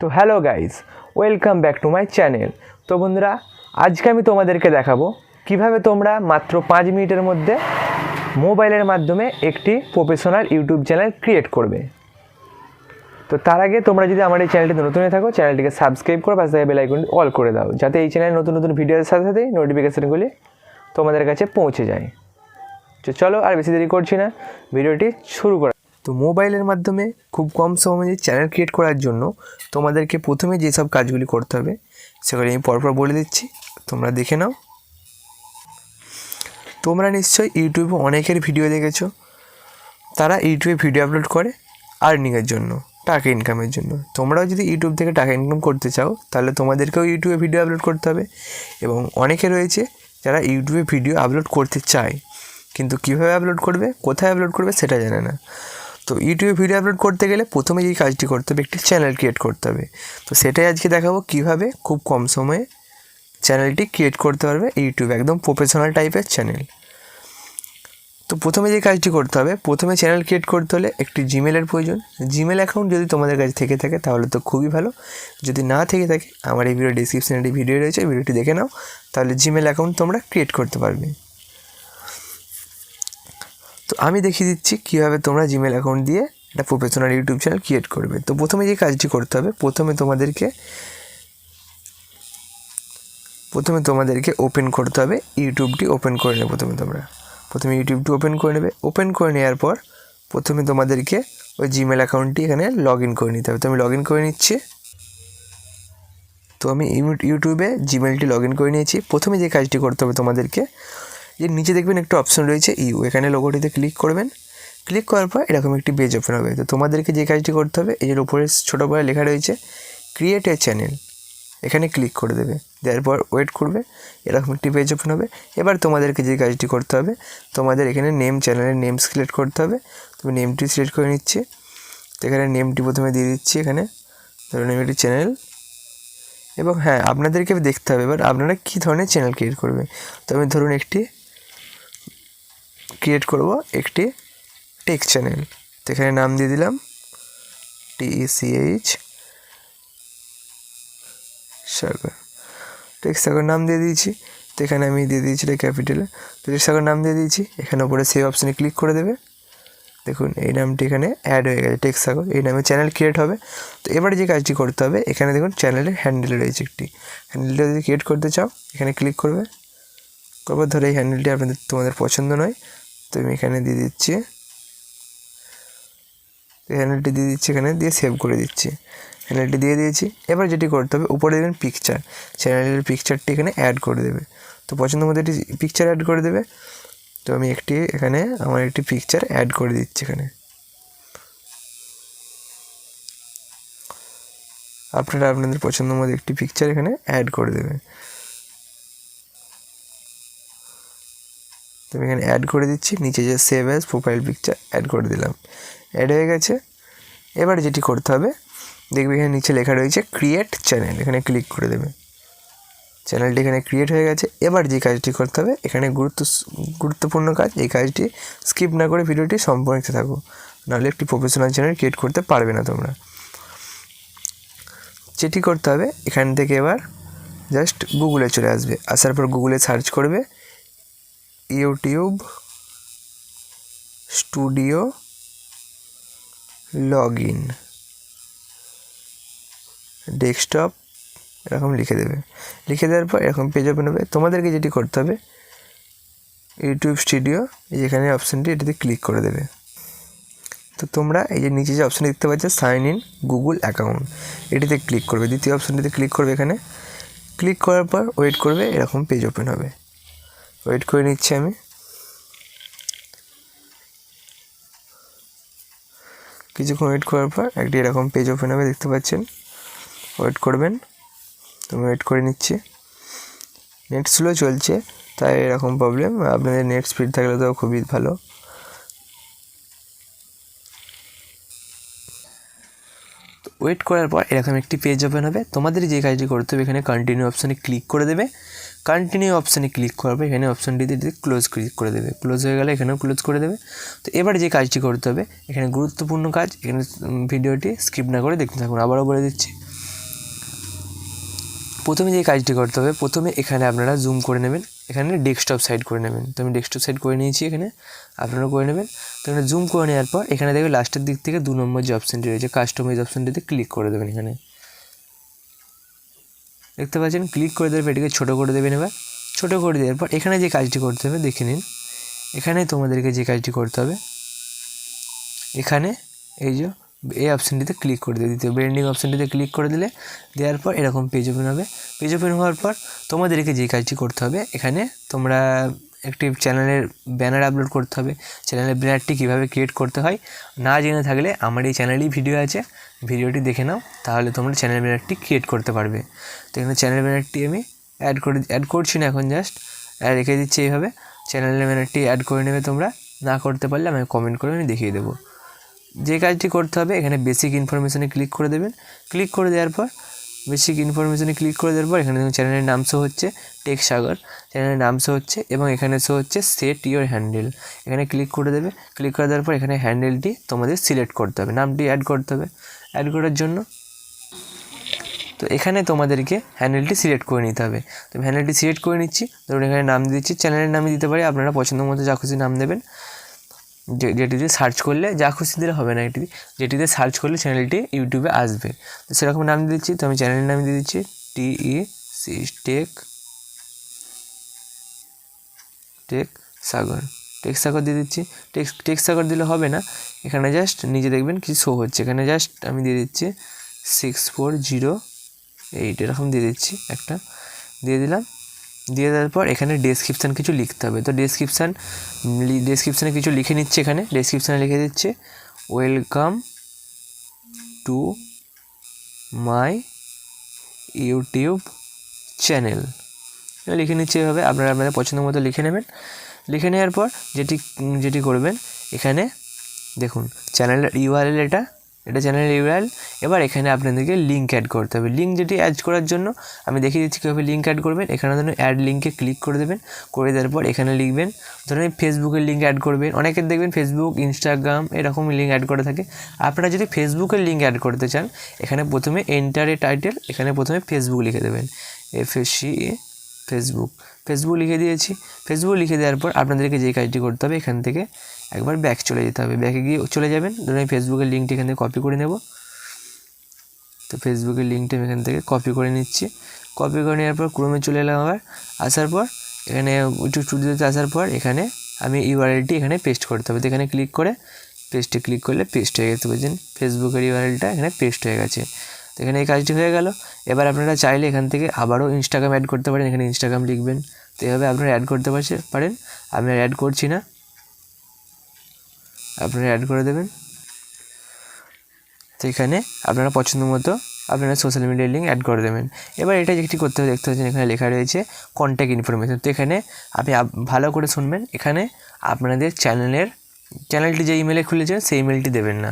তো hello guys, welcome back to my channel. তো বন্ধুরা, আজকে আমি তোমাদেরকে দেখাবো কীভাবে তোমরা মাত্র পাঁচ মিনিটের মধ্যে মোবাইলের মাধ্যমে একটি প্রফেশনাল ইউটিউব চ্যানেল ক্রিয়েট করবে। তো তার আগে তোমরা যদি আমার এই চ্যানেলটিতে নতুন হয়ে থাকো, চ্যানেলটিকে সাবস্ক্রাইব করো, পাশে বেল আইকনটি অল করে দাও, যাতে এই চ্যানেলে নতুন নতুন ভিডিওর সাথে সাথে নোটিফিকেশানগুলি তোমাদের কাছে পৌঁছে যায়। তো চলো আর বেশি দেরি করছি না ভিডিওটি শুরু করা তো মোবাইলের মাধ্যমে খুব কম সময়ে চ্যানেল ক্রিয়েট করার জন্য তোমাদেরকে প্রথমে যেসব কাজগুলি করতে হবে, সেগুলি আমি পরপর বলে দিচ্ছি। তোমরা দেখে নাও। তোমরা নিশ্চয়ই ইউটিউবে অনেকের ভিডিও দেখেছ। তারা ইউটিউবে ভিডিও আপলোড করে আর্নিংয়ের জন্য, টাকা ইনকামের জন্য। তোমরাও যদি ইউটিউব থেকে টাকা ইনকাম করতে চাও, তাহলে তোমাদেরকেও ইউটিউবে ভিডিও আপলোড করতে হবে। এবং অনেকে রয়েছে যারা ইউটিউবে ভিডিও আপলোড করতে চায়, কিন্তু কীভাবে আপলোড করবে, কোথায় আপলোড করবে সেটা জানে না। তো ইউটিউবে ভিডিও আপলোড করতে গেলে প্রথমে যেই কাজটি করতে হবে, একটি চ্যানেল ক্রিয়েট করতে হবে। তো সেটাই আজকে দেখাবো কীভাবে খুব কম সময়ে চ্যানেলটি ক্রিয়েট করতে পারবে ইউটিউবে একদম প্রফেশনাল টাইপের চ্যানেল তো প্রথমে যে কাজটি করতে হবে, প্রথমে চ্যানেল ক্রিয়েট করতে হলে একটি জিমেলের প্রয়োজন। জিমেল অ্যাকাউন্ট যদি তোমাদের কাছে থেকে থাকে, তাহলে তো খুবই ভালো। যদি না থেকে থাকে, আমার এই ভিডিও ডিসক্রিপশানে একটি ভিডিও রয়েছে ভিডিওটি দেখে নাও, তাহলে জিমেল অ্যাকাউন্ট তোমরা ক্রিয়েট করতে পারবে। তো আমি দেখিয়ে দিচ্ছি কীভাবে তোমরা জিমেল অ্যাকাউন্ট দিয়ে একটা প্রফেশনাল ইউটিউব চ্যানেল ক্রিয়েট করবে। তো প্রথমে যে কাজটি করতে হবে, প্রথমে তোমাদেরকে প্রথমে তোমাদেরকে ওপেন করতে হবে ইউটিউবটি ওপেন করে নেবে প্রথমে তোমরা। প্রথমে ইউটিউবটি ওপেন করে নেবে। ওপেন করে নেওয়ার পর প্রথমে তোমাদেরকে ওই জিমেল অ্যাকাউন্টটি এখানে লগ ইন করে নিতে হবে। তো আমি লগ ইন করে নিচ্ছি। তো আমি ইউ- ইউটিউবে জিমেলটি লগ ইন করে নিয়েছি। প্রথমে যে কাজটি করতে হবে তোমাদেরকে যে নিচে দেখবেন একটা অপশন রয়েছে ইউ এখানে লোগোটিতে ক্লিক করবেন। ক্লিক করার পর এরকম একটি পেজ ওপেন হবে। তো তোমাদেরকে যে কাজটি করতে হবে এর উপরে ছোটো করে লেখা রয়েছে ক্রিয়েট এ চ্যানেল এখানে ক্লিক করে দেবে। দেওয়ার পর ওয়েট করবে, এরকম একটি পেজ ওপেন হবে। এবার তোমাদেরকে যে কাজটি করতে হবে, তোমাদের এখানে নেম চ্যানেলের নেম সিলেক্ট করতে হবে। তুমি নেমটি সিলেক্ট করে নিচ্ছি। তো এখানে নেমটি প্রথমে দিয়ে দিচ্ছি এখানে। ধরুন একটি চ্যানেল এবং হ্যাঁ আপনাদেরকে দেখতে হবে এবার আপনারা কী ধরনের চ্যানেল ক্রিয়েট করবে? তো আমি ধরুন একটি ক্রিয়েট করব একটি টেক চ্যানেল তো এখানে নাম দিয়ে দিলাম টিইসিএইচ সাগর। টেক সাগর নাম দিয়ে দিয়েছি। তো এখানে আমি দিয়ে দিয়েছি এটা ক্যাপিটালে তো টেক সাগর নাম দিয়ে দিয়েছি। এখানে উপরে সেই অপশানে ক্লিক করে দেবে। দেখুন, এই নামটি এখানে অ্যাড হয়ে গেছে টেক সাগর। এই নামে চ্যানেল ক্রিয়েট হবে। তো এবারে যে কাজটি করতে হবে, এখানে দেখুন চ্যানেলের হ্যান্ডেল রয়েছে একটি। হ্যান্ডেলটা যদি ক্রিয়েট করতে চাও, এখানে ক্লিক করবে। করবার ধরে এই হ্যান্ডেলটি আপনাদের, তোমাদের পছন্দ নয়। তো আমি এখানে দিয়ে দিচ্ছি। হ্যান্ডেলটি দিয়ে দিচ্ছি এখানে, দিয়ে সেভ করে দিচ্ছি। হ্যান্ডেলটি দিয়ে দিয়েছি। এবার যেটি করতে হবে, উপরে দেবেন পিকচার চ্যানেলের পিকচারটি এখানে অ্যাড করে দেবে। তো পছন্দ মতো একটি পিকচার অ্যাড করে দেবে। তো আমি একটি, এখানে আমার একটি পিকচার অ্যাড করে দিচ্ছি এখানে। আপনারা আপনাদের পছন্দ মতো একটি পিকচার এখানে অ্যাড করে দেবেন আমি এখানে অ্যাড করে দিচ্ছি, নিচে যে save as profile picture add করে দিলাম। অ্যাড হয়ে গেছে। এবার যেটি করতে হবে, দেখবে এখানে নিচে লেখা রয়েছে ক্রিয়েট চ্যানেল এখানে ক্লিক করে দেবে। চ্যানেলটি এখানে ক্রিয়েট হয়ে গেছে। এবার যে কাজটি করতে হবে, এখানে গুরুত্ব, গুরুত্বপূর্ণ কাজ, এই কাজটি স্কিপ না করে ভিডিওটি সম্পূর্ণ দেখতে থাকো। নাহলে একটি প্রফেশনাল চ্যানেল ক্রিয়েট করতে পারবে না তোমরা। যেটি করতে হবে, এখান থেকে এবার জাস্ট গুগলে চলে আসবে। আসার পর গুগলে সার্চ করবে। YouTube, studio log in desktop, এরকম লিখে দেবে। লিখে দেওয়ার পর এরকম পেজ ওপেন হবে। তোমাদেরকে যেটি করতে হবে, ইউটিউব স্টুডিও যেখানে অপশানটি এটিতে ক্লিক করে দেবে। তো তোমরা এই যে নিচে যে অপশান দেখতে পাচ্ছ সাইন ইন গুগল অ্যাকাউন্ট এটিতে ক্লিক করবে। দ্বিতীয় অপশানটিতে ক্লিক করবে এখানে। ক্লিক করার পর ওয়েট করবে, এরকম পেজ ওপেন হবে। ওয়েট করে নিচ্ছি আমি। কিছুক্ষণ ওয়েট করার পর একটি এরকম পেজ ওপেন হবে, দেখতে পাচ্ছেন। ওয়েট করবেন। তুমি ওয়েট করে নিচ্ছি। নেট স্লো চলছে, তাই এরকম প্রবলেম আপনাদের নেট স্পিড থাকলে তো খুবই ভালো। ওয়েট করার পর এরকম একটি পেজ ওপেন হবে। তোমাদের যে কাজটি করতে হবে, এখানে কন্টিনিউ অপশানে ক্লিক করে দেবে। কন্টিনিউ অপশানে ক্লিক করবে এখানে অপশানটিতে ক্লোজ ক্লিক করে দেবে। ক্লোজ হয়ে গেলে এখানেও ক্লোজ করে দেবে। তো এবার যে কাজটি করতে হবে, এখানে গুরুত্বপূর্ণ কাজ, এখানে ভিডিওটি স্কিপ না করে দেখতে থাকুন। আবারও বলে দিচ্ছি। প্রথমে যে কাজটি করতে হবে, প্রথমে এখানে আপনারা জুম করে নেবেন। এখানে ডেস্কটপ সাইড করে নেবেন। তো আমি ডেস্কটপ সাইড করে নিয়েছি এখানে আপনারা করে নেবেন। তো এখানে জুম করে নেওয়ার পর, এখানে দেখবেন লাস্টের দিক থেকে দু নম্বর যে অপশানটি রয়েছে কাস্টমাইজ অপশানটিতে ক্লিক করে দেবেন এখানে। দেখতে পাচ্ছেন ক্লিক করে দেবেন এটিকে ছোটো করে দেবেন এবার। ছোটো করে দেওয়ার পর এখানে যে কাজটি করতে হবে, দেখে নিন। এখানে তোমাদেরকে যে কাজটি করতে হবে, এখানে এই যে এই অপশানটিতে ক্লিক করে দিতে হবে ব্র্যান্ডিং অপশানটিতে ক্লিক করে দিলে, দেওয়ার পর এরকম পেজ ওপেন হবে। পেজ ওপেন হওয়ার পর তোমাদেরকে যে কাজটি করতে হবে, এখানে তোমরা একটি চ্যানেলের ব্যানার আপলোড করতে হবে। চ্যানেলের ব্যানারটি কীভাবে ক্রিয়েট করতে হয়, না জেনে থাকলে আমার এই চ্যানেলেই ভিডিও আছে, ভিডিওটি দেখে নাও, তাহলে তোমরা চ্যানেল ব্যানারটি ক্রিয়েট করতে পারবে। তো এখানে চ্যানেল ব্যানারটি আমি অ্যাড করে অ্যাড করছি না এখন জাস্ট রেখে দিচ্ছি এইভাবে। চ্যানেলের ব্যানারটি অ্যাড করে নেবে তোমরা, না করতে পারলে আমি কমেন্ট করে আমি দেখিয়ে দেবো। যে কাজটি করতে হবে, এখানে বেসিক ইনফরমেশনে ক্লিক করে দেবেন। ক্লিক করে দেওয়ার পর বেসিক ইনফরমেশনে ক্লিক করে দেওয়ার পর, এখানে দেখুন চ্যানেলের নাম শো হচ্ছে টেক সাগর চ্যানেলের নাম শো হচ্ছে এবং এখানে শো হচ্ছে সেট ইওর হ্যান্ডেল এখানে ক্লিক করে দেবে। ক্লিক করে দেওয়ার পর, এখানে হ্যান্ডেলটি তোমাদের সিলেক্ট করতে হবে। নামটি অ্যাড করতে হবে। অ্যাড করার জন্য তো এখানে তোমাদেরকে হ্যান্ডেলটি সিলেক্ট করে নিতে হবে। তো হ্যান্ডেলটি সিলেক্ট করে নিচ্ছি। ধরুন এখানে নাম দিচ্ছি। চ্যানেলের নামই দিতে পারি। আপনারা পছন্দ মতো যা খুশি নাম দেবেন। যেটিতে সার্চ করলে যা খুশি দিলে হবে না এটি যেটিতে সার্চ করলে চ্যানেলটি ইউটিউবে আসবে। তো সেরকম নাম দিয়ে দিচ্ছি। তো আমি চ্যানেলের নাম দিয়ে দিচ্ছি। টি ই সি টেক টেক সাগর টেক সাগর দিয়ে দিচ্ছি। টেক টেক সাগর দিলে হবে না। এখানে জাস্ট নিজে দেখবেন কিছু শো হচ্ছে। এখানে জাস্ট আমি দিয়ে দিচ্ছি সিক্স ফোর জিরো এইট এরকম দিয়ে দিচ্ছি একটা। দিয়ে দিলাম। দিয়ে দেওয়ার পর এখানে ডেসক্রিপশান কিছু লিখতে হবে। তো ডেসক্রিপশান ডেসক্রিপশানে কিছু লিখে নিচ্ছে এখানে। ডেসক্রিপশানে লিখে দিচ্ছে welcome to my YouTube channel লিখে নিচ্ছে এভাবে। আপনারা আপনাদের পছন্দ মতো লিখে নেবেন। লিখে নেওয়ার পর যেটি যেটি করবেন, এখানে দেখুন চ্যানেলের ইউআরএল এটা এটা চ্যানেল ইউআরএল এবার এখানে আপনাদেরকে লিঙ্ক অ্যাড করতে হবে। লিঙ্ক যেটি অ্যাড করার জন্য আমি দেখিয়ে দিচ্ছি কীভাবে লিঙ্ক অ্যাড করবেন। এখানে ধরুন অ্যাড লিঙ্কে ক্লিক করে দেবেন। করে দেওয়ার পর এখানে লিখবেন, ধরুন ফেসবুকের লিঙ্ক অ্যাড করবেন। অনেকের দেখবেন ফেসবুক ইনস্টাগ্রাম এরকম লিঙ্ক অ্যাড করে থাকে। আপনারা যদি ফেসবুকের লিঙ্ক অ্যাড করতে চান, এখানে প্রথমে এন্টার এ টাইটেল এখানে প্রথমে ফেসবুক লিখে দেবেন। F S C Facebook Facebook লিখে দিয়েছি। ফেসবুক লিখে দেওয়ার পর আপনাদেরকে যে কাজটি করতে হবে এখান থেকে একবার ব্যাক চলে যেতে হবে। ব্যাকে গিয়ে চলে যাবেন, ধরুন আমি ফেসবুকের লিঙ্কটি এখান থেকে কপি করে নেব। তো ফেসবুকের লিঙ্কটি আমি এখান থেকে কপি করে নিচ্ছি। কপি করে নেওয়ার পর ক্রমে চলে এলাম আবার। আসার পর এখানে একটু স্টুডিওতে আসার পর এখানে আমি ইউআরএলটি এখানে পেস্ট করতে হবে। তো এখানে ক্লিক করে পেস্টে ক্লিক করলে পেস্ট হয়ে গেছে। বুঝছেন ফেসবুকের ইউআরএলটা এখানে পেস্ট হয়ে গেছে। তো এখানে এই কাজটি হয়ে গেল। এবার আপনারা চাইলে এখান থেকে আবারও ইনস্টাগ্রাম অ্যাড করতে পারেন। এখানে ইনস্টাগ্রাম লিখবেন। তো এভাবে আপনারা অ্যাড করতে পারছে পারেন। আমি আর অ্যাড করছি না। আপনারা অ্যাড করে দেবেন। তো এখানে আপনারা পছন্দ মতো আপনারা সোশ্যাল মিডিয়ার লিঙ্ক অ্যাড করে দেবেন। এবার এটা যেটি করতে হবে, দেখতে পাচ্ছেন এখানে লেখা রয়েছে কন্ট্যাক্ট ইনফরমেশন তো এখানে আপনি ভালো করে শুনবেন। এখানে আপনাদের চ্যানেলের চ্যানেলটি যে ইমেলে খুলেছেন, সেই ইমেলটি দেবেন না।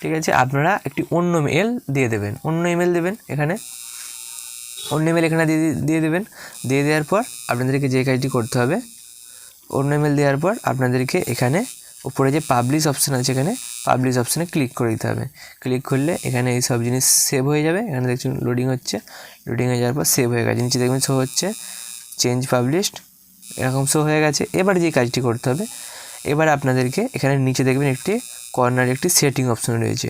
ঠিক আছে? আপনারা একটি অন্য মেল দিয়ে দেবেন। অন্য ইমেল দেবেন এখানে। অন্য ইমেল এখানে দিয়ে দিয়ে দেবেন। দিয়ে দেওয়ার পর আপনাদেরকে যে কাজটি করতে হবে, অন্য ইমেল দেওয়ার পর আপনাদেরকে এখানে উপরে যে পাবলিশ অপশান আছে এখানে পাবলিশ অপশানে ক্লিক করে দিতে হবে। ক্লিক করলে এখানে এই সব জিনিস সেভ হয়ে যাবে। এখানে দেখছেন লোডিং হচ্ছে। লোডিং হয়ে যাওয়ার পর সেভ হয়ে গেছে। নিচে দেখবেন শো হচ্ছে। চেঞ্জ পাবলিশড এরকম শো হয়ে গেছে। এবার যে কাজটি করতে হবে, এবার আপনাদেরকে এখানে নিচে দেখবেন একটি কর্নারে একটি সেটিং অপশন রয়েছে।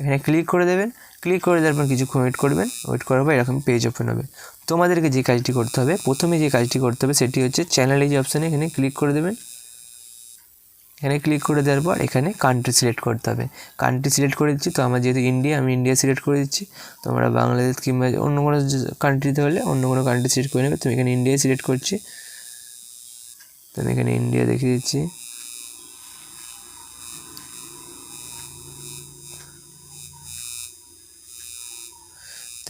এখানে ক্লিক করে দেবেন। ক্লিক করে দেওয়ার পর কিছুক্ষণ ওয়েট করবেন। ওয়েট করার পর এরকম পেজ ওপেন হবে। তোমাদেরকে যে কাজটি করতে হবে, প্রথমে যে কাজটি করতে হবে সেটি হচ্ছে চ্যানেল যে অপশানে এখানে ক্লিক করে দেবেন। এখানে ক্লিক করে দেওয়ার পর এখানে কান্ট্রি সিলেক্ট করতে হবে। কান্ট্রি সিলেক্ট করে দিচ্ছি, তো আমার যেহেতু ইন্ডিয়া আমি ইন্ডিয়া সিলেক্ট করে দিচ্ছি। তোমরা বাংলাদেশ কিংবা অন্য কোনো কান্ট্রিতে হলে অন্য কোনো কান্ট্রি সিলেক্ট করে নেবে। তুমি এখানে ইন্ডিয়া সিলেক্ট করছি। তো আমি এখানে ইন্ডিয়া দেখিয়ে দিচ্ছি।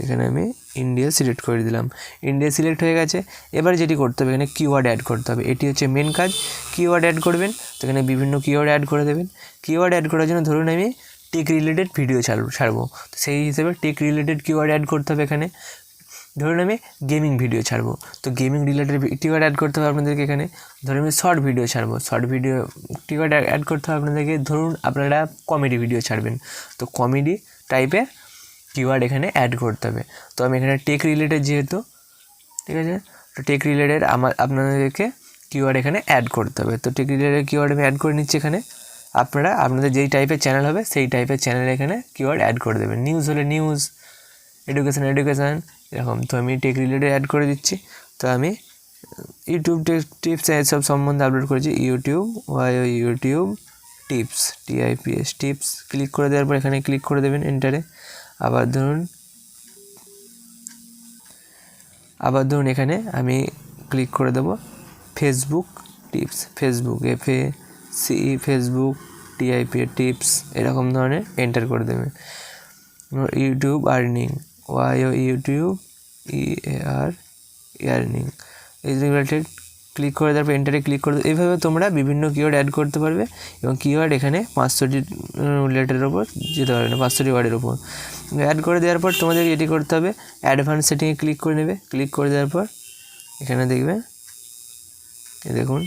এখানে আমি ইন্ডিয়া সিলেক্ট করে দিলাম। ইন্ডিয়া সিলেক্ট হয়ে গেছে। এবার যেটি করতে হবে, এখানে কিওয়ার্ড অ্যাড করতে হবে। এটি হচ্ছে মেন কাজ। কিওয়ার্ড অ্যাড করবেন, তো এখানে বিভিন্ন কিওয়ার্ড অ্যাড করে দেবেন। কিওয়ার্ড অ্যাড করার জন্য ধরুন আমি টেক রিলেটেড ভিডিও ছাড়ব। তো সেই হিসেবে টেক রিলেটেড কিওয়ার্ড অ্যাড করতে হবে এখানে। ধরুন আমি গেমিং ভিডিও ছাড়বো। তো গেমিং রিলেটেড কিওয়ার্ড অ্যাড করতে হবে আপনাদেরকে এখানে। ধরুন আমি শর্ট ভিডিও ছাড়বো। শর্ট ভিডিও কিওয়ার্ড অ্যাড করতে হবে আপনাদেরকে। ধরুন আপনারা কমেডি ভিডিও ছাড়বেন। তো কমেডি টাইপের কিওয়ার্ড এখানে অ্যাড করতে হবে। তো আমি এখানে টেক রিলেটেড যেহেতু, ঠিক আছে? তো টেক রিলেটেড আমার, আপনাদেরকে কিওয়ার্ড এখানে অ্যাড করতে হবে। তো টেক রিলেটেড কিওয়ার্ড আমি অ্যাড করে নিচ্ছি এখানে। আপনারা, আপনাদের যেই টাইপের চ্যানেল হবে, সেই টাইপের চ্যানেল এখানে কিওয়ার্ড অ্যাড করে দেবেন। নিউজ হলে নিউজ এডুকেশান এডুকেশান এরকম। তো আমি টেক রিলেটেড অ্যাড করে দিচ্ছি। তো আমি ইউটিউব টিপস এসব সম্বন্ধে আপলোড করেছি। YouTube Y YouTube tips T I P S tips click করে দেওয়ার পর এখানে ক্লিক করে দেবেন এন্টারে আবার ধরুন আবার ধরুন এখানে আমি ক্লিক করে দেবো Facebook tips Facebook F A C Facebook TIP tips এরকম ধরনের এন্টার করে দেবেন YouTube earning Y YouTube E R earning এই রিলেটেড ক্লিক করে তারপর এন্টারে ক্লিক করে, এইভাবে তোমরা বিভিন্ন কিওয়ার্ড অ্যাড করতে পারবে এবং কিওয়ার্ড এখানে পাঁচশোটি লেটারের ওপর যেতে পারবে না, পাঁচশোটি ওয়ার্ডের ওপর অ্যাড করে দেওয়ার পর তোমাদের এটি করতে হবে অ্যাডভান্স সেটিংয়ে ক্লিক করে নেবে ক্লিক করে দেওয়ার পর এখানে দেখবে দেখুন,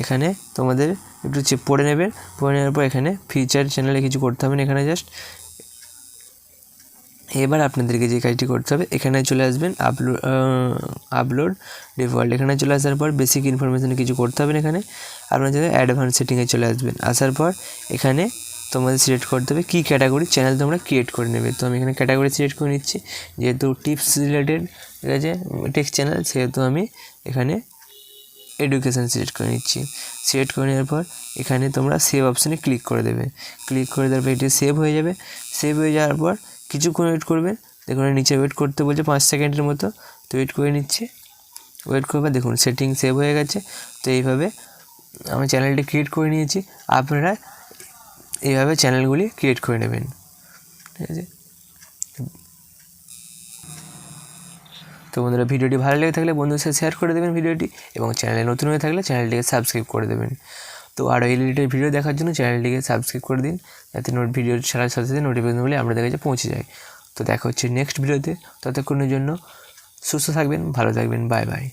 এখানে তোমাদের একটু পড়ে নেবে, পড়ে নেওয়ার পর এখানে ফিচার চ্যানেলে কিছু করতে হবে না, এখানে জাস্ট এবার আপনাদেরকে যে কাজটি করতে হবে, এখানে চলে আসবেন আপলোড আপলোড ডিফল্ট এখানে চলে আসার পর বেসিক ইনফরমেশন কিছু করতে হবে এখানে। আপনার অ্যাডভান্স সেটিংয়ে চলে আসবেন। আসার পর এখানে তোমাদের সিলেক্ট করতে হবে কী ক্যাটাগরি চ্যানেল তোমরা ক্রিয়েট করে নেবে। তো আমি এখানে ক্যাটাগরি সিলেক্ট করে নিচ্ছি। যেহেতু টিপস রিলেটেড ঠিক আছে টেক্সট চ্যানেল সেহেতু আমি এখানে এডুকেশান সিলেক্ট করে নিচ্ছি। সিলেক্ট করে নেওয়ার পর এখানে তোমরা সেভ অপশানে ক্লিক করে দেবে। ক্লিক করে দেওয়ার পর এটি সেভ হয়ে যাবে। সেভ হয়ে যাওয়ার পর কিছুক্ষণ ওয়েট করবেন, দেখুন নিচে ওয়েট করতে বলছে পাঁচ সেকেন্ডের মতো, তো ওয়েট করে নিচ্ছি। ওয়েট করবে দেখুন সেটিং সেভ হয়ে গেছে, তো এইভাবে আমি চ্যানেলটি ক্রিয়েট করে নিয়েছি। আপনারা এইভাবে চ্যানেলগুলি ক্রিয়েট করে নেবেন। ঠিক আছে? তো বন্ধুরা, ভিডিওটি ভালো লেগে থাকলে বন্ধুদের সাথে শেয়ার করে দেবেন ভিডিওটি, এবং চ্যানেলে নতুন হয়ে থাকলে চ্যানেলটিকে সাবস্ক্রাইব করে দেবেন। তো আরও এই রিলেটেড ভিডিও দেখার জন্য চ্যানেলটিকে সাবস্ক্রাইব করে দিন, যাতে নোট ভিডিও ছাড়ার সাথে সাথে নোটিফিকেশনগুলি আপনাদের কাছে পৌঁছে যায়। তো দেখা হচ্ছে নেক্সট ভিডিওতে ততক্ষণের জন্য সুস্থ থাকবেন, ভালো থাকবেন বাই বাই